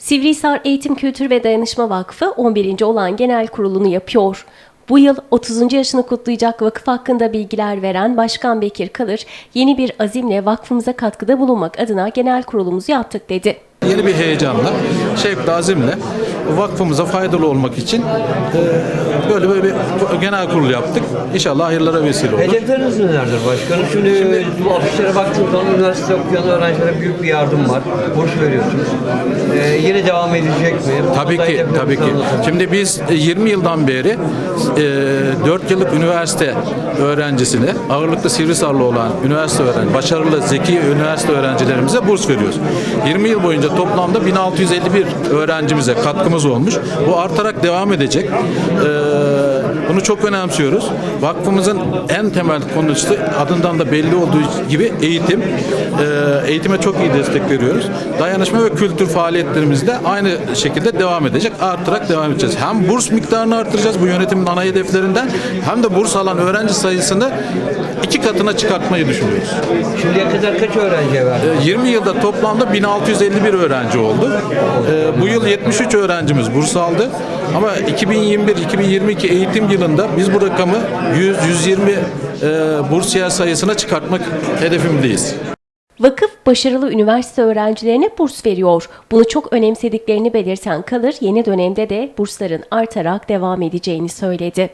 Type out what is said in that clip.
Sivrihisar Eğitim Kültür ve Dayanışma Vakfı 11. olan genel kurulunu yapıyor. Bu yıl 30. yaşını kutlayacak vakıf hakkında bilgiler veren Başkan Bekir Kalır, yeni bir azimle vakfımıza katkıda bulunmak adına genel kurulumuzu yaptık dedi. Yeni bir heyecanla, şevkle, azimle vakfımıza faydalı olmak için e, böyle böyle bir genel kurul yaptık. İnşallah hayırlara vesile olur. Hedefleriniz nelerdir başkanım? Şimdi, bu afişlere baktığım zaman üniversite okuyan öğrencilere büyük bir yardım var. Burs veriyorsunuz. Ee, yine devam edecek mi? Tabii ki, tabii ki. Şimdi biz e, 20 yıldan beri e, 4 yıllık üniversite öğrencisine, ağırlıklı Sivrisarlı olan üniversite öğrenci, başarılı, zeki üniversite öğrencilerimize burs veriyoruz. 20 yıl boyunca toplamda 1651 öğrencimize katkımız olmuş. Bu artarak devam edecek. E, bunu çok önemsiyoruz. Vakfımızın en temel konusu adından da belli olduğu gibi eğitim. E, eğitime çok iyi destek veriyoruz. Dayanışma ve kültür faaliyetlerimiz de aynı şekilde devam edecek. Artarak devam edeceğiz. Hem burs miktarını artıracağız bu yönetimin ana hedeflerinden hem de burs alan öğrenci sayısını iki katına çıkartmayı düşünüyoruz. Şimdiye kadar kaç öğrenciye verdiniz? 20 yılda toplamda 1651 öğrenci oldu. Ee, bu yıl 73 öğrencimiz burs aldı. Ama 2021-2022 eğitim yılında biz bu rakamı 100-120 e, bursiyer sayısına çıkartmak hedefimdeyiz. Vakıf başarılı üniversite öğrencilerine burs veriyor. Bunu çok önemsediklerini belirten Kalır, yeni dönemde de bursların artarak devam edeceğini söyledi.